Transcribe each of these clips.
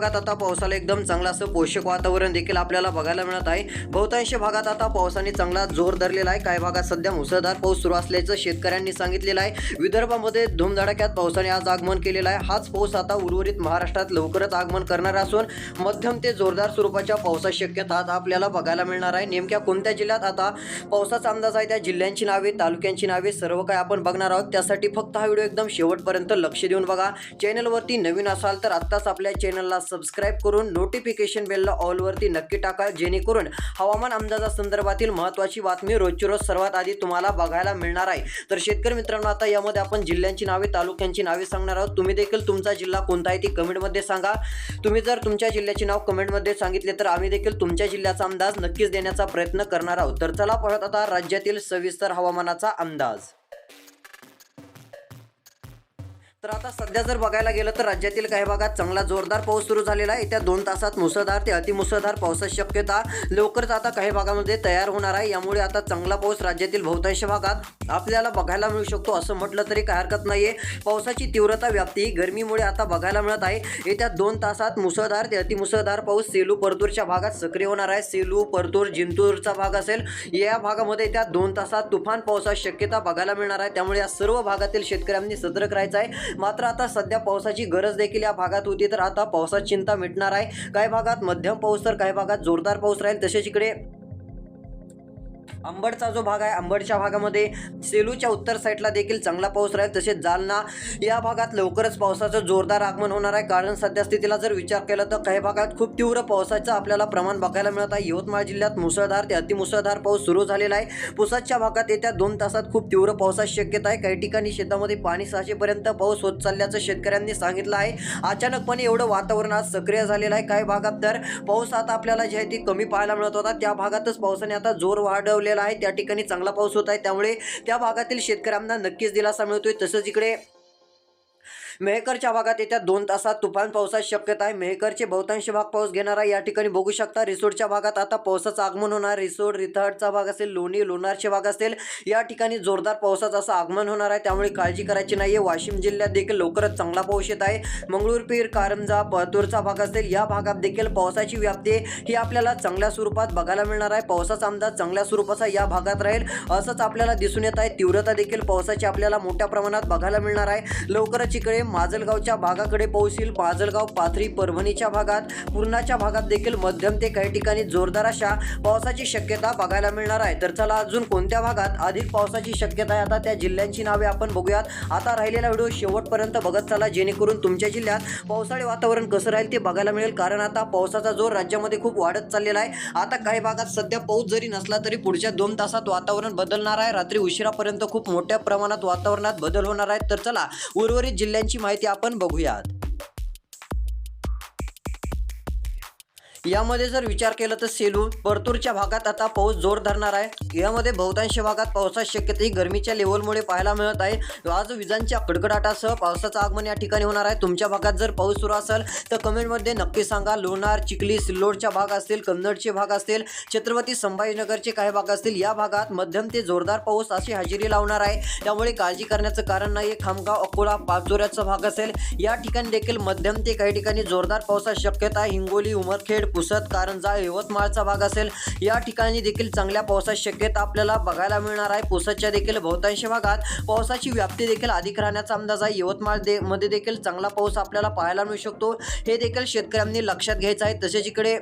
भागात आता पावसाला एकदम चांगला असं पोषक वातावरण देखील आपल्याला बघायला मिळत आहे. बहुतांश भागात आता पावसाने चांगला जोर धरलेला आहे. काही भागात सध्या मुसळधार पाऊस सुरू असल्याचं शेतकऱ्यांनी सांगितलेलं आहे. विदर्भामध्ये धुमधडाक्यात पावसाने आज आगमन केलेलं आहे. हाच पाऊस आता उर्वरित महाराष्ट्रात लवकरच आगमन करणार असून मध्यम ते जोरदार स्वरूपाच्या पावसाची शक्यता आज आपल्याला बघायला मिळणार आहे. नेमक्या कोणत्या जिल्ह्यात आता पावसाचा अंदाज आहे? त्या जिल्ह्यांची नावे तालुक्यांची नावे सर्व काय आपण बघणार आहोत. त्यासाठी फक्त हा व्हिडिओ एकदम शेवटपर्यंत लक्ष देऊन बघा. चॅनलवरती नवीन असाल तर आत्ताच आपल्या चॅनलला सबस्क्राईब करून नोटिफिकेशन बेलला ऑलवरती नक्की टाका जेणेकरून हवामान अंदाजासंदर्भातील महत्त्वाची बातमी रोजची रोज सर्वात आधी तुम्हाला बघायला मिळणार आहे. तर शेतकरी मित्रांनो आता यामध्ये आपण जिल्ह्यांची नावे तालुक्यांची नावे सांगणार आहोत. तुम्ही देखील तुमचा जिल्हा कोणता आहे ती कमेंटमध्ये सांगा. तुम्ही जर तुमच्या जिल्ह्याचे नाव कमेंटमध्ये सांगितले तर आम्ही देखील तुमच्या जिल्ह्याचा अंदाज नक्कीच देण्याचा प्रयत्न करणार आहोत. तर चला पाहत आता राज्यातील सविस्तर हवामानाचा अंदाज. तर आता सध्या जर बघायला गेलं तर राज्यातील काही भागात चांगला जोरदार पाऊस सुरू झालेला आहे. येत्या दोन तासात मुसळधार ते अतिमुसळधार पावसाची शक्यता लवकरच आता काही भागामध्ये तयार होणार आहे. यामुळे आता चांगला पाऊस राज्यातील बहुतांश भागात आपल्याला बघायला मिळू शकतो. असं म्हटलं तरी काही हरकत नाहीये. पावसाची तीव्रता व्याप्ती ही गरमीमुळे आता बघायला मिळत आहे. येत्या दोन तासात मुसळधार ते अतिमुसळधार पाऊस सेलू परतूरच्या भागात सक्रिय होणार आहे. सेलू परतूर जिंतूरचा भाग असेल या भागामध्ये येत्या दोन तासात तुफान पावसाची शक्यता बघायला मिळणार आहे. त्यामुळे या सर्व भागातील शेतकऱ्यांनी सतर्क राहायचं आहे. मात्र आता सध्या पावसाची गरज देखील या भागात होती तर आता पावसात चिंता मिटणार आहे. काही भागात मध्यम पाऊस तर काही भागात जोरदार पाऊस राहील तसेच इकडे अंबडचा जो भाग आहे अंबडच्या भागामध्ये सेलूच्या उत्तर साईडला देखील चांगला पाऊस राहील तसेच जालना या भागात लवकरच पावसाचं जोरदार आगमन होणार आहे. कारण सध्या स्थितीला जर विचार केला तर काही भागात खूप तीव्र पावसाचं आपल्याला प्रमाण बघायला मिळत आहे. यवतमाळ जिल्ह्यात मुसळधार ते अतिमुसळधार पाऊस सुरू झालेला आहे. पुसदच्या भागात येत्या दोन तासात खूप तीव्र पावसाची शक्यता आहे. काही ठिकाणी शेतामध्ये पाणी साचेपर्यंत पाऊस होत चालल्याचं शेतकऱ्यांनी सांगितलं आहे. अचानकपणे एवढं वातावरण आज सक्रिय झालेलं आहे. काही भागात तर पाऊस आता आपल्याला जे आहे ती कमी पाहायला मिळत होता. त्या भागातच पावसाने आता जोर लावलेला आहे. त्या ठिकाणी चांगला पाऊस होत आहे. त्यामुळे त्या भागातील शेतकऱ्यांना नक्कीच दिलासा मिळतोय. तसंच इकडे मेहकरच्या भागात येत्या दोन तासात तुफान पावसाची शक्यता आहे. मेहकरचे बहुतांश भाग पाऊस घेणारा या ठिकाणी बघू शकता. रिसोडच्या भागात आता पावसाचं आगमन होणार. रिसोड रिथाडचा भाग असेल लोणी लोणारचे भाग असेल या ठिकाणी जोरदार पावसाचं असं आगमन होणार आहे. त्यामुळे काळजी करायची नाही आहे वाशिम जिल्ह्यात देखील लवकरच चांगला पाऊस येत आहे. मंगळूरपीर कारंजा परतूरचा भाग असेल या भागात देखील पावसाची व्याप्ती ही आपल्याला चांगल्या स्वरूपात बघायला मिळणार आहे. पावसाचा अंदाज चांगल्या स्वरूपाचा या भागात राहील. असंच आपल्याला दिसून येत आहे. तीव्रता देखील पावसाची आपल्याला मोठ्या प्रमाणात बघायला मिळणार आहे. लवकरच इकडे माजलगावच्या भागाकडे पाऊस येईल माजलगाव पाथरी परभणीच्या भागात पूर्णाच्या भागात देखील मध्यम ते काही ठिकाणी जोरदार अशा पावसाची शक्यता बघायला मिळणार आहे. तर चला अजून कोणत्या भागात अधिक पावसाची शक्यता आहे? आता त्या जिल्ह्यांची नावे आपण बघूयात. आता राहिलेला व्हिडिओ शेवटपर्यंत बघत चला जेणेकरून तुमच्या जिल्ह्यात पावसाळी वातावरण कसं राहील ते बघायला मिळेल. कारण आता पावसाचा जोर राज्यामध्ये खूप वाढत चाललेला आहे. आता काही भागात सध्या पाऊस जरी नसला तरी पुढच्या दोन तासात वातावरण बदलणार आहे. रात्री उशिरापर्यंत खूप मोठ्या प्रमाणात वातावरणात बदल होणार आहे तर चला उर्वरित जिल्ह्यांची माहिती आपण बघूयात. यामध्ये जर विचार केला तर सेलू परतूरच्या भागात आता पाऊस जोर धरणार आहे. यामध्ये बहुतांश भागात पावसाची शक्यता ही गरमीच्या लेवलमुळे पाहायला मिळत आहे. आज विजांच्या कडकडाटासह पावसाचं आगमन या ठिकाणी होणार आहे. तुमच्या भागात जर पाऊस सुरू असेल तर कमेंटमध्ये नक्की सांगा. लोणार चिखली सिल्लोडच्या भाग असतील कन्नडचे भाग असतील छत्रपती संभाजीनगरचे काही भाग असतील या भागात मध्यम ते जोरदार पाऊस अशी हजेरी लावणार आहे. त्यामुळे काळजी करण्याचं कारण नाही खामगाव अकोला पाचोऱ्याचा भाग असेल. या ठिकाणी देखील मध्यम ते काही ठिकाणी जोरदार पावसाची शक्यता आहे. हिंगोली उमरखेड पुसत कारंजा यवतमाळचा भाग असेल. या ठिकाणी देखील चांगल्या पावसाची शक्यता आपल्याला बघायला मिळणार आहे. पुसतच्या देखील बहुतांश भागात पावसाची व्याप्ती देखील अधिक राहण्याचा अंदाज आहे. यवतमाळ दे मध्ये देखील चांगला पाऊस आपल्याला पाहायला मिळू शकतो. हे देखील शेतकऱ्यांनी लक्षात घ्यायचं आहे. तसेच इकडे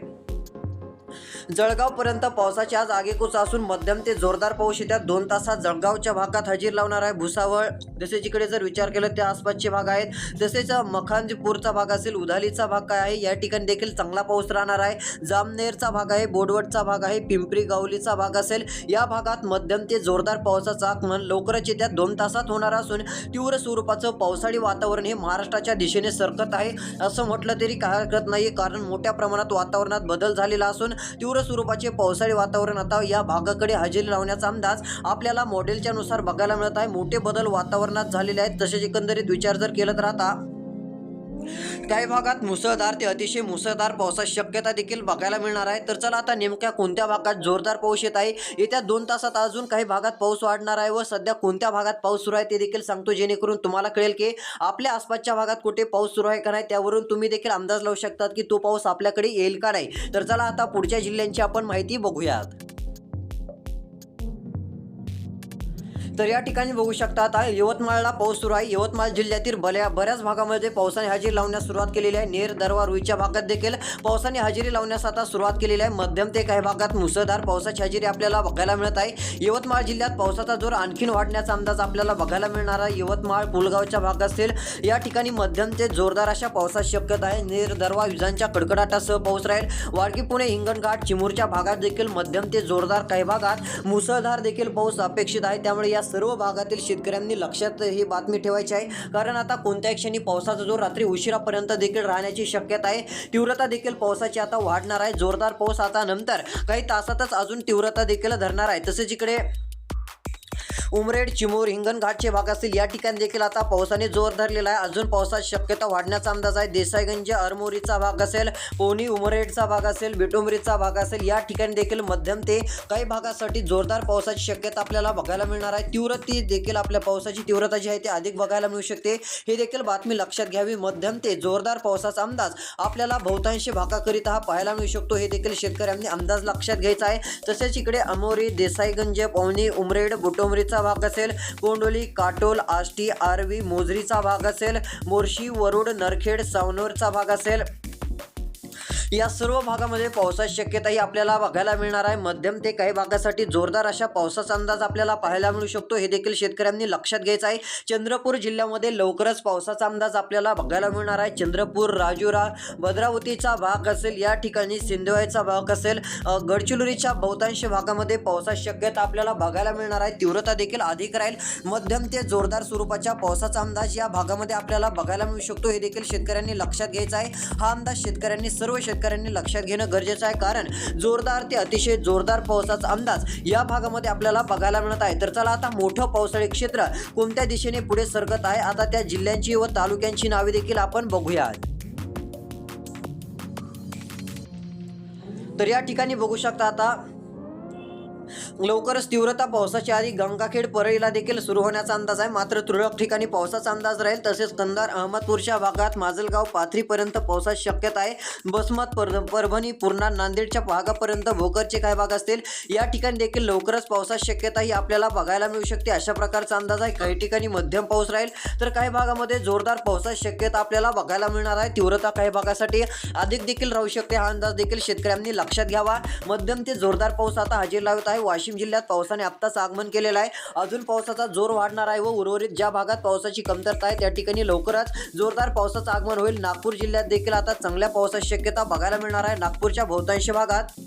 जळगावपर्यंत पावसाची आज आगेकूच असून मध्यम ते जोरदार पाऊस येत्या दोन तासात जळगावच्या भागात हजेर लावणार आहे भुसावळ. जसे इकडे जर विचार केला त्या आसपासचे भाग आहेत. तसेच मखानपूरचा भाग असेल उधालीचा भाग काय आहे या ठिकाणी देखील चांगला पाऊस राहणार आहे. जामनेरचा भाग आहे बोडवटचा भाग आहे पिंपरी गावलीचा भाग असेल. या भागात मध्यम ते जोरदार पावसाचा आगमन लवकरच येत्या दोन तासात होणार असून तीव्र स्वरूपाचं पावसाळी वातावरण हे महाराष्ट्राच्या दिशेने सरकत आहे. असं म्हटलं तरी काय हरकत नाही कारण मोठ्या प्रमाणात वातावरणात बदल झालेला असून तीव्र स्वरूपाचे पावसाळी वातावरण आता या भागाकडे हजेरी लावण्याचा अंदाज आपल्याला मॉडेलच्या नुसार बघायला मिळत आहे. मोठे बदल वातावरणात झालेले आहेत. तसेच एकंदरीत विचार जर केला तर आता काही भागात मुसळधार ते अतिशय मुसळधार पावसाची शक्यता देखील बघायला मिळणार आहे. तर चला आता नेमक्या कोणत्या भागात जोरदार पाऊस येत आहे? येत्या दोन तासात अजून काही भागात पाऊस वाढणार आहे व सध्या कोणत्या भागात पाऊस सुरू आहे ते देखील सांगतो जेणेकरून तुम्हाला कळेल की आपल्या आसपासच्या भागात कुठे पाऊस सुरू आहे का नाही त्यावरून तुम्ही देखील अंदाज लावू शकतात की तो पाऊस आपल्याकडे येईल का नाही. तर चला आता पुढच्या जिल्ह्यांची आपण माहिती बघूयात. तर या ठिकाणी बघू शकता आता यवतमाळला पाऊस सुरू आहे. यवतमाळ जिल्ह्यातील बऱ्या बऱ्याच भागामध्ये पावसाने हजेरी लावण्यास सुरुवात केलेली आहे. नेर दरवा रुईच्या भागात देखील पावसाने हजेरी लावण्यास आता सुरुवात केलेली आहे. मध्यम ते काही भागात मुसळधार पावसाची हजेरी आपल्याला बघायला मिळत आहे. यवतमाळ जिल्ह्यात पावसाचा जोर आणखीन वाढण्याचा अंदाज आपल्याला बघायला मिळणार आहे. यवतमाळ पुलगावच्या भाग असेल या ठिकाणी मध्यम ते जोरदार अशा पावसाची शक्यता आहे. नेर दरवा विजांच्या कडकडाटासह पाऊस राहील. वाडकी पुणे हिंगणघाट चिमूरच्या भागात देखील मध्यम ते जोरदार काही भागात मुसळधार देखील पाऊस अपेक्षित आहे. त्यामुळे या सर्व भागातील शेतकऱ्यांनी लक्षात ही बातमी ठेवायची आहे. कारण आता कोणत्याही क्षणी पावसाचा जोर रात्री उशिरापर्यंत देखील राहण्याची शक्यता आहे. तीव्रता देखील पावसाची आता वाढणार आहे. जोरदार पाऊस आता नंतर काही तासातच अजून तीव्रता देखील धरणार आहे. तसेच इकडे उमरेड चिमूर हिंगणघाटचे भाग असतील या ठिकाणी देखील आता पावसाने जोर धरलेला आहे. अजून पावसाची शक्यता वाढण्याचा अंदाज आहे. देसाईगंज अरमोरीचा भाग असेल पोनी उमरेडचा भाग असेल बिटुमरीचा भाग असेल या ठिकाणी देखील मध्यम ते काही भागासाठी जोरदार पावसाची शक्यता आपल्याला बघायला मिळणार आहे. तीव्रती देखील आपल्या पावसाची तीव्रता जी आहे ती अधिक बघायला मिळू शकते. हे देखील बातमी लक्षात घ्यावी. मध्यम ते जोरदार पावसाचा अंदाज आपल्याला बहुतांशी भागाकरिता हा पाहायला मिळू शकतो. हे देखील शेतकऱ्यांनी अंदाज लक्षात घ्यायचा आहे. तसेच इकडे अमोरी देसाईगंज पवनी उमरेड बुटोमरीचा भाग असेल. कोंडोली काटोल आष्टी आरवी मोजरीचा भाग असेल. मोर्शी वरुड नरखेड सावनूरचा भाग असेल. या सर्व भागामध्ये पावसाची शक्यताही आपल्याला बघायला मिळणार आहे. मध्यम ते काही भागासाठी जोरदार अशा पावसाचा अंदाज आपल्याला पाहायला मिळू शकतो. हे देखील शेतकऱ्यांनी लक्षात घ्यायचं आहे. चंद्रपूर जिल्ह्यामध्ये लवकरच पावसाचा अंदाज आपल्याला बघायला मिळणार आहे. चंद्रपूर राजुरा भद्रावतीचा भाग असेल या ठिकाणी सिंधुवाईचा भाग असेल गडचिरोलीच्या बहुतांश भागामध्ये पावसाची शक्यता आपल्याला बघायला मिळणार आहे. तीव्रता देखील अधिक राहील. मध्यम ते जोरदार स्वरूपाच्या पावसाचा अंदाज या भागामध्ये आपल्याला बघायला मिळू शकतो. हे देखील शेतकऱ्यांनी लक्षात घ्यायचा आहे. हा अंदाज शेतकऱ्यांनी सर्व शेतकऱ्यांनी लक्षात घेणं गरजेचं आहे. कारण जोरदार ते अतिशय जोरदार पावसाचा अंदाज या भागामध्ये आपल्याला बघायला मिळत आहे. तर चला आता मोठं पावसाळी क्षेत्र कोणत्या दिशेने पुढे सरकत आहे? आता त्या जिल्ह्यांची व तालुक्यांची नावे देखील आपण बघूया तर या ठिकाणी बघू शकता आता लवकरच तीव्रता पावसाच्या आधी गंगाखेड परळीला देखील सुरू होण्याचा अंदाज आहे. मात्र तुरळक ठिकाणी पावसाचा अंदाज राहील. तसेच कंधार अहमदपूरच्या भागात माजलगाव पाथरीपर्यंत पावसाची शक्यता आहे. बसमत पर परभणी पूर्णा नांदेडच्या भागापर्यंत भोकरचे काय भाग असतील. या ठिकाणी देखील लवकरच पावसाची शक्यता ही आपल्याला बघायला मिळू शकते. अशा प्रकारचा अंदाज आहे. काही ठिकाणी मध्यम पाऊस राहील. तर काही भागामध्ये जोरदार पावसाची शक्यता आपल्याला बघायला मिळणार आहे. तीव्रता काही भागासाठी अधिक देखील राहू शकते. हा अंदाज देखील शेतकऱ्यांनी लक्षात घ्यावा. मध्यम ते जोरदार पाऊस आता हजेर लावत आहे. वाशिम जिल्ह्यात पावसाने आत्ताच आगमन केलेलं आहे. अजून पावसाचा जोर वाढणार आहे व उर्वरित ज्या भागात पावसाची कमतरता आहे त्या ठिकाणी लवकरच जोरदार पावसाचं आगमन होईल. नागपूर जिल्ह्यात देखील आता चांगल्या पावसाची शक्यता बघायला मिळणार आहे. नागपूरच्या बहुतांश भागात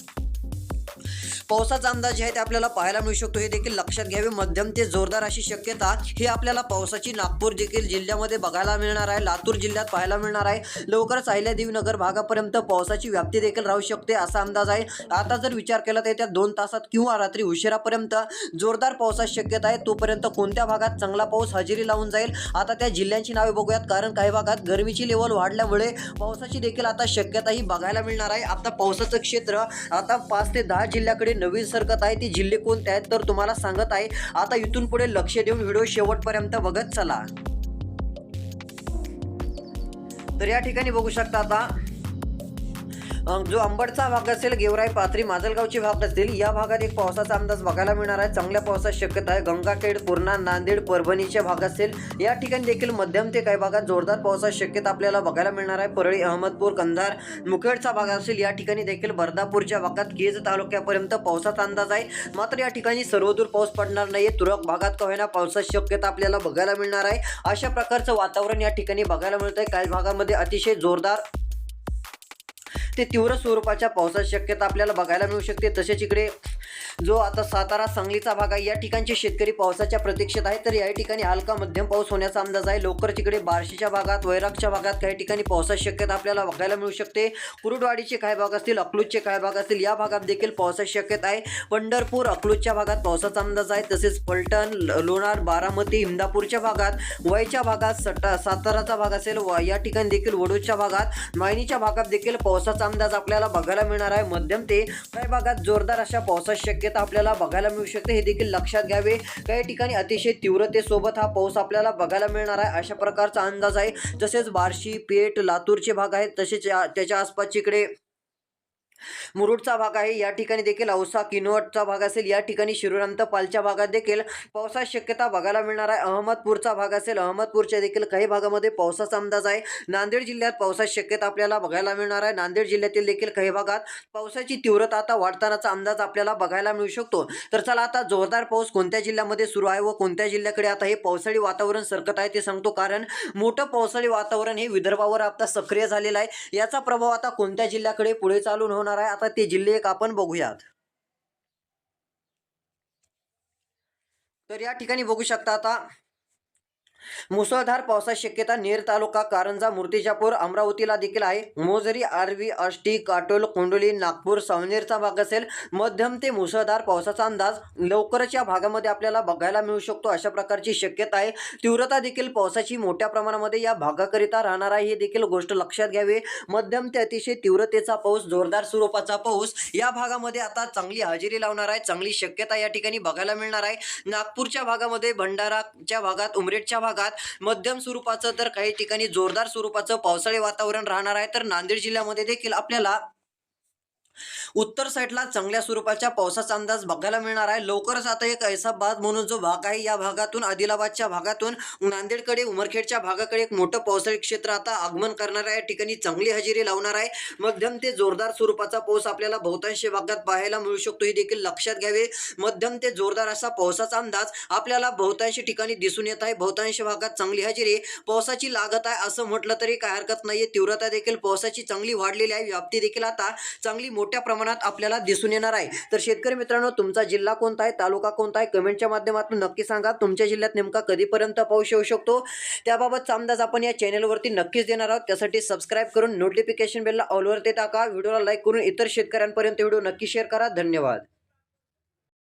पावसाचा अंदाज जे आहे ते आपल्याला पाहायला मिळू शकतो. हे देखील लक्षात घ्यावे. मध्यम ते जोरदार अशी शक्यता ही आपल्याला पावसाची नागपूर देखील जिल्ह्यामध्ये बघायला मिळणार आहे. लातूर जिल्ह्यात पाहायला मिळणार आहे. लवकरच अहिल्यादेवी नगर भागापर्यंत पावसाची व्याप्ती देखील राहू शकते असा अंदाज आहे. आता जर विचार केला तर येत्या दोन तासात किंवा रात्री उशिरापर्यंत जोरदार पावसाची शक्यता आहे. तोपर्यंत कोणत्या भागात चांगला पाऊस हजेरी लावून जाईल? आता त्या जिल्ह्यांची नावे बघूयात. कारण काही भागात गरमीची लेवल वाढल्यामुळे पावसाची देखील आता शक्यता ही बघायला मिळणार आहे. आता पावसाचं क्षेत्र आता पाच ते दहा जिल्ह्याकडे नवीन सरकत आहे ती जिल्हे कोणते आहेत तर तुम्हाला सांगत आहे. आता इथून पुढे लक्ष देऊन व्हिडिओ शेवटपर्यंत बघत चला. तर या ठिकाणी बघू शकता आता जो अंबडचा भाग असेल गेवराई पाथरी माजलगावचे भाग असतील या भागात एक पावसाचा अंदाज बघायला मिळणार आहे. चांगल्या पावसाची शक्यता आहे. गंगाखेड पूर्णा नांदेड परभणीचे भाग असेल. या ठिकाणी देखील मध्यम ते काही भागात जोरदार पावसाची शक्यता आपल्याला बघायला मिळणार आहे. परळी अहमदपूर कंधार मुखेडचा भाग असेल या ठिकाणी देखील बर्दापूरच्या भागात केज तालुक्यापर्यंत पावसाचा अंदाज आहे. मात्र या ठिकाणी सर्वदूर पाऊस पडणार नाही तुरळक भागात का होईना पावसाची शक्यता आपल्याला बघायला मिळणार आहे. अशा प्रकारचं वातावरण या ठिकाणी बघायला मिळतं आहे काही भागामध्ये अतिशय जोरदार ते तीव्र स्वरूपाच्या पावसाची शक्यता आपल्याला बघायला मिळू शकते. तसेच इकडे जो आता सातारा सांगलीचा भाग आहे. या ठिकाणचे शेतकरी पावसाच्या प्रतीक्षेत आहे तर या ठिकाणी हलका मध्यम पाऊस होण्याचा अंदाज आहे. लवकर तिकडे बार्शीच्या भागात वैरागच्या भागात काही ठिकाणी पावसाची शक्यता आपल्याला बघायला मिळू शकते. कुरुडवाडीचे काही भाग असतील अकलूजचे काही भाग असतील या भागात देखील पावसाची शक्यता आहे. पंढरपूर अकलूजच्या भागात पावसाचा अंदाज आहे. तसेच फलटण लोणार बारामती इंदापूरच्या भागात वयच्या भागात सटा साताराचा भाग असेल व या ठिकाणी देखील वडूच्या भागात मायनीच्या भागात देखील पावसाचा अंदाज आपल्याला बघायला मिळणार आहे. मध्यम ते काही भागात जोरदार अशा पावसाची शक्यता आपल्याला बघायला मिळू शकते. हे देखील लक्षात घ्यावे. काही ठिकाणी अतिशय तीव्रतेसोबत हा पाऊस आपल्याला बघायला मिळणार आहे. अशा प्रकारचा अंदाज आहे. तसेच बार्शी पेठ लातूरचे भाग आहेत. तसेच त्याच्या आसपासचे इकडे मुरुडचा भाग आहे. या ठिकाणी देखील औसा किनवटचा भाग असेल. या ठिकाणी शिरूरांत पालच्या भागात देखील पावसाची शक्यता बघायला मिळणार आहे. अहमदपूरचा भाग असेल. अहमदपूरच्या देखील काही भागामध्ये पावसाचा अंदाज आहे. नांदेड जिल्ह्यात पावसाची शक्यता आपल्याला बघायला मिळणार आहे. नांदेड जिल्ह्यातील देखील काही भागात पावसाची तीव्रता आता वाढतानाचा अंदाज आपल्याला बघायला मिळू शकतो. तर चला आता जोरदार पाऊस कोणत्या जिल्ह्यामध्ये सुरू आहे व कोणत्या जिल्ह्याकडे आता हे पावसाळी वातावरण सरकत आहे ते सांगतो. कारण मोठं पावसाळी वातावरण हे विदर्भावर आता सक्रिय झालेलं आहे. याचा प्रभाव आता कोणत्या जिल्ह्याकडे पुढे चालून होणार आहे. आता ते जिल्हे एक आपण बघूयात. तर या ठिकाणी बघू शकता आता मुसळधार पावसाची शक्यता नेर तालुका कारंजा मूर्तिजापूर अमरावतीला देखील आहे. मोजरी आरवी आष्टी काटोल कोंडोली नागपूर सावनेरचा भाग असेल. मध्यम ते मुसळधार पावसाचा अंदाज लवकरच या भागामध्ये आपल्याला बघायला मिळू शकतो अशा प्रकारची शक्यता आहे. तीव्रता देखील पावसाची मोठ्या प्रमाणामध्ये या भागाकरिता राहणार आहे. ही देखील गोष्ट लक्षात घ्यावी. मध्यम ते अतिशय तीव्रतेचा पाऊस जोरदार स्वरूपाचा पाऊस या भागामध्ये आता चांगली हजेरी लावणार आहे. चांगली शक्यता या ठिकाणी बघायला मिळणार आहे. नागपूरच्या भागामध्ये भंडाराच्या भागात उमरेडच्या भागात मध्यम स्वरूपाचं तर काही ठिकाणी जोरदार स्वरूपाचं पावसाळी वातावरण राहणार आहे. तर नांदेड जिल्ह्यामध्ये देखील आपल्याला उत्तर साईडला चांगल्या स्वरूपाच्या पावसाचा अंदाज बघायला मिळणार आहे. लवकरच आता एक ऐसाबाद म्हणून जो भाग आहे या भागातून आदिलाबादच्या भागातून नांदेडकडे उमरखेडच्या भागाकडे एक मोठं पावसाळी क्षेत्र आता आगमन करणार आहे. या ठिकाणी चांगली हजेरी लावणार आहे. मध्यम ते जोरदार स्वरूपाचा पाऊस आपल्याला बहुतांश भागात पाहायला मिळू शकतो. हे देखील लक्षात घ्यावे. मध्यम ते जोरदार असा पावसाचा अंदाज आपल्याला बहुतांश ठिकाणी दिसून येत आहे. बहुतांश भागात चांगली हजेरी पावसाची लागत आहे असं म्हटलं तरी काय हरकत नाहीये. तीव्रता देखील पावसाची चांगली वाढलेली आहे. व्याप्ती देखील आता चांगली मोठी मोठ्या प्रमाणात आपल्याला दिसून येणार आहे. तर शेतकरी मित्रांनो तुमचा जिल्हा कोणता आहे तालुका कोणता आहे कमेंटच्या माध्यमातून नक्की सांगा. तुमच्या जिल्ह्यात नेमका कधीपर्यंत पाऊस येऊ शकतो? त्याबाबतचा अंदाज आपण या चॅनलवरती नक्कीच देणार आहोत. त्यासाठी सबस्क्राईब करून नोटिफिकेशन बेलला ऑलवरती टाका. व्हिडिओला लाईक करून इतर शेतकऱ्यांपर्यंत व्हिडिओ नक्की शेअर करा. धन्यवाद.